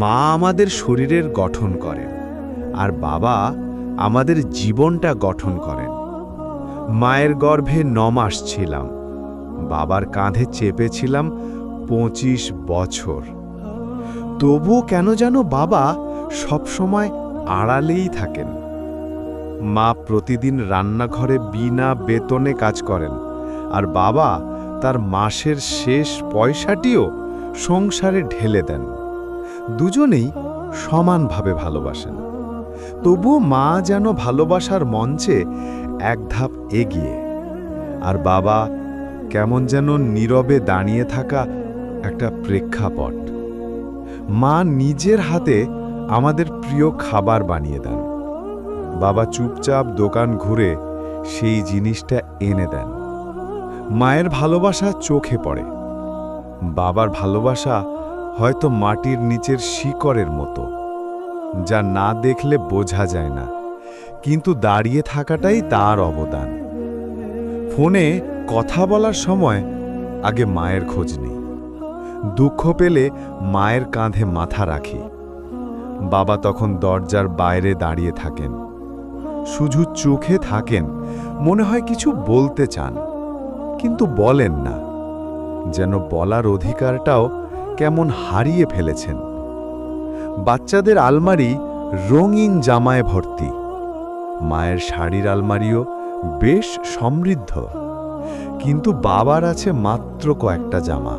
মা আমাদের শরীরের গঠন করেন, আর বাবা আমাদের জীবনটা গঠন করেন। মায়ের গর্ভে নমাস ছিলাম, বাবার কাঁধে চেপেছিলাম পঁচিশ বছর। তবুও কেন যেন বাবা সবসময় আড়ালেই থাকেন। মা প্রতিদিন রান্নাঘরে বিনা বেতনে কাজ করেন, আর বাবা তার মাসের শেষ পয়সাটিও সংসারে ঢেলে দেন। দুজনেই সমানভাবে ভালোবাসেন। তবুও মা যেন ভালোবাসার মঞ্চে এক ধাপ এগিয়ে, আর বাবা কেমন যেন নীরবে দাঁড়িয়ে থাকা একটা প্রেক্ষাপট। মা নিজের হাতে আমাদের প্রিয় খাবার বানিয়ে দেন। বাবা চুপচাপ দোকান ঘুরে সেই জিনিসটা এনে দেন। মায়ের ভালোবাসা চোখে পড়ে। বাবার ভালোবাসা হয়তো মাটির নিচের শিকড়ের মতো, যা না দেখলে বোঝা যায় না, কিন্তু দাঁড়িয়ে থাকাটাই তার অবদান। ফোনে কথা বলার সময় আগে মায়ের খোঁজ নেই। দুঃখ পেলে মায়ের কাঁধে মাথা রাখি। বাবা তখন দরজার বাইরে দাঁড়িয়ে থাকেন। শুধু চোখে থাকেন, মনে হয় কিছু বলতে চান, কিন্তু বলেন না। যেন বলার অধিকারটাও কেমন হারিয়ে ফেলেছেন। বাচ্চাদের আলমারি রঙিন জামায় ভর্তি। মায়ের শাড়ির আলমারিও বেশ সমৃদ্ধ। কিন্তু বাবার আছে মাত্র কয়েকটা জামা।